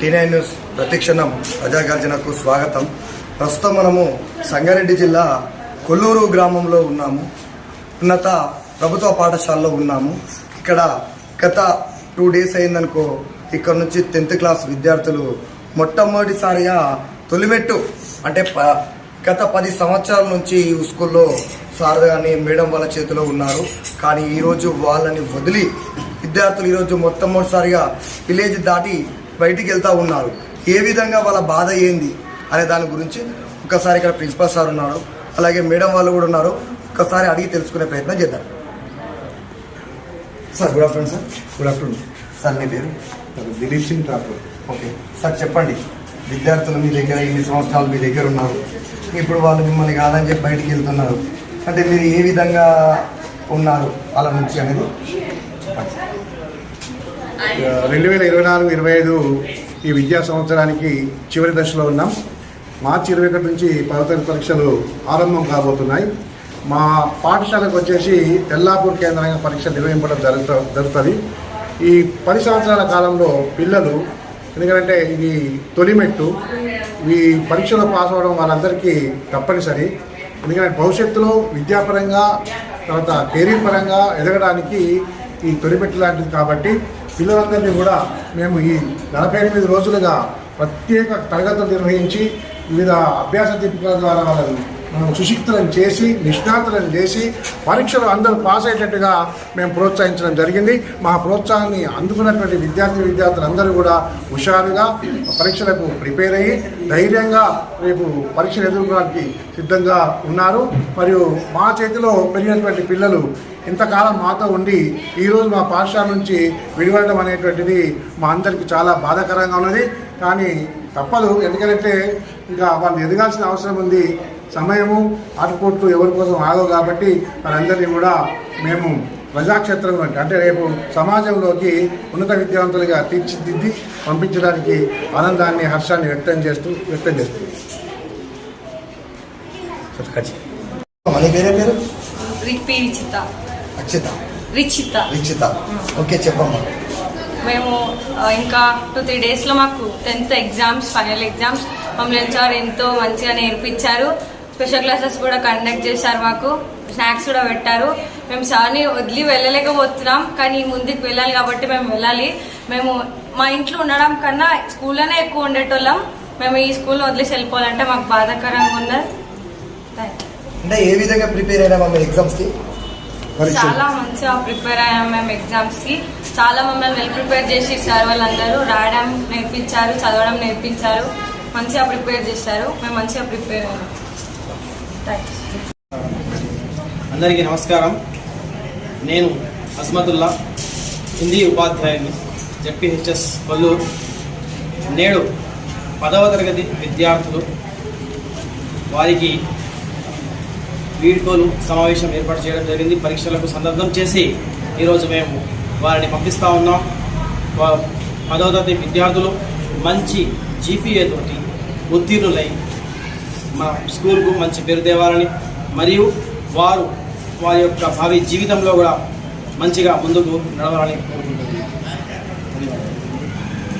టీనై news ప్రతిక్షణం ప్రజాగార్జనకు స్వాగతం. ప్రస్తుతం మనము సంగారెడ్డి జిల్లా కొల్లూరు గ్రామంలో ఉన్నాము. ఉన్నత ప్రభుత్వ పాఠశాలలో ఉన్నాము. ఇక్కడ గత టూ డేస్ అయిందనుకో ఇక్కడ నుంచి టెన్త్ క్లాస్ విద్యార్థులు మొట్టమొదటిసారిగా తొలిమెట్టు అంటే ప- గత పది సంవత్సరాల నుంచి ఈ స్కూల్లో సార్ కానీ మేడం వాళ్ళ చేతిలో ఉన్నారు. కానీ ఈరోజు వాళ్ళని వదిలి విద్యార్థులు ఈరోజు మొట్టమొదటిసారిగా విలేజ్ దాటి బయటికి వెళ్తూ ఉన్నారు. ఏ విధంగా వాళ్ళ బాధ ఏంది అనే దాని గురించి ఒకసారి ఇక్కడ ప్రిన్సిపల్ సార్ ఉన్నారు. అలాగే మేడం వాళ్ళు కూడా ఉన్నారు. ఒకసారి అడిగి తెలుసుకునే ప్రయత్నం చేద్దాం. Sir good afternoon sir. Good afternoon. Sir మీ పేరు? దిలీప్ సింగ్ ఠాకూర్. ఓకే. సార్ చెప్పండి. విద్యార్థులు మీ దగ్గర ఇన్ని సంవత్సరాలు మీ దగ్గర ఉన్నారు. ఇప్పుడు వాళ్ళు మిమ్మల్ని కాదని చెప్పి బయటికి వెళ్తున్నారు. అంటే మీరు ఏ విధంగా ఉన్నారు వాళ్ళ నుంచి అనేది? రెండు వేల ఇరవై నాలుగు ఇరవై ఐదు ఈ విద్యా సంవత్సరానికి చివరి దశలో ఉన్నాం. మార్చి ఇరవై ఒకటి నుంచి పదో పరీక్షలు ఆరంభం కాబోతున్నాయి. మా పాఠశాలకు వచ్చేసి తెల్లాపూర్ కేంద్రంగా పరీక్ష నిర్వహించడం జరుగుతూ జరుగుతుంది. ఈ పది సంవత్సరాల కాలంలో పిల్లలు ఎందుకంటే ఇది తొలిమెట్టు ఈ పరీక్షలో పాస్ అవ్వడం వాళ్ళందరికీ తప్పనిసరి. ఎందుకంటే భవిష్యత్తులో విద్యాపరంగా తర్వాత కెరీర్ పరంగా ఎదగడానికి ఈ తొలిమెట్టు లాంటిది కాబట్టి పిల్లలందరినీ కూడా మేము ఈ నలభై ఎనిమిది రోజులుగా ప్రత్యేక తరగతులు నిర్వహించి వివిధ అభ్యాస దీపికల ద్వారా వాళ్ళని మనం సుశిక్తులను చేసి నిష్ణాతులను చేసి పరీక్షలు అందరూ పాస్ అయ్యేటట్టుగా మేము ప్రోత్సహించడం జరిగింది. మా ప్రోత్సాహాన్ని అందుకున్నటువంటి విద్యార్థి విద్యార్థులందరూ కూడా హుషారుగా పరీక్షలకు ప్రిపేర్ అయ్యి ధైర్యంగా రేపు పరీక్షలు ఎదుర్కోవడానికి సిద్ధంగా ఉన్నారు. మరియు మా చేతిలో పెరిగినటువంటి పిల్లలు ఇంతకాలం మాతో ఉండి ఈరోజు మా పాఠశాల నుంచి విడిపడడం అనేటువంటిది మా అందరికీ చాలా బాధాకరంగా ఉన్నది. కానీ తప్పదు. ఎందుకంటే ఇంకా వాళ్ళు ఎదగాల్సిన అవసరం ఉంది. సమయము ఆటుపోట్లు ఎవరి కోసం ఆగవు కాబట్టి వాళ్ళందరినీ కూడా మేము ప్రజాక్షేత్రం అంటే అంటే రేపు సమాజంలోకి ఉన్నత విద్యావంతులుగా తీర్చిదిద్ది పంపించడానికి ఆనందాన్ని హర్షాన్ని వ్యక్తం చేస్తూ వ్యక్తం చేస్తుంది రిక్షిత ఓకే చెప్పమ్మా. మేము ఇంకా టూ త్రీ డేస్లో మాకు టెన్త్ ఎగ్జామ్స్ ఫైనల్ ఎగ్జామ్స్. మమ్మల్ని సార్ ఎంతో మంచిగా నేర్పించారు. స్పెషల్ క్లాసెస్ కూడా కండక్ట్ చేశారు మాకు. స్నాక్స్ కూడా పెట్టారు. మేము సార్ని వదిలి వెళ్ళలేకపోతున్నాం కానీ ముందుకు వెళ్ళాలి కాబట్టి మేము వెళ్ళాలి. మేము మా ఇంట్లో ఉండడం కన్నా స్కూల్లోనే ఎక్కువ ఉండేటోళ్ళం. మేము ఈ స్కూల్లో వదిలేసి వెళ్ళిపోవాలంటే మాకు బాధాకరంగా ఉన్నది అంటే ఏ విధంగా ప్రిపేర్ అయినా మమ్మల్ని ఎగ్జామ్స్కి? చాలా మంచిగా ప్రిపేర్ అయ్యాం మేము ఎగ్జామ్స్కి చాలా మమ్మల్ని వెల్ ప్రిపేర్ చేసి సార్ వాళ్ళందరూ రాయడం నేర్పించారు చదవడం నేర్పించారు. మంచిగా ప్రిపేర్ చేశారు. మేము మంచిగా ప్రిపేర్ అయ్యాం. అందరికీ నమస్కారం. నేను అస్మతుల్లా హిందీ ఉపాధ్యాయుని జెడ్పీహెచ్ఎస్ కొల్లూరు నేడు పదవ తరగతి విద్యార్థులు వారికి వీడ్కోలు సమావేశం ఏర్పాటు చేయడం జరిగింది. పరీక్షలకు సందర్భం చేసి ఈరోజు మేము వారిని పంపిస్తూ ఉన్నాం. పదవ తరగతి విద్యార్థులు మంచి జీపీఏ తోటి ఉత్తీర్ణులై మా స్కూల్కు మంచి పేరు తేవాలని మరియు వారు వారి యొక్క భావి జీవితంలో కూడా మంచిగా ముందుకు నడవాలని కోరుకుంటున్నాను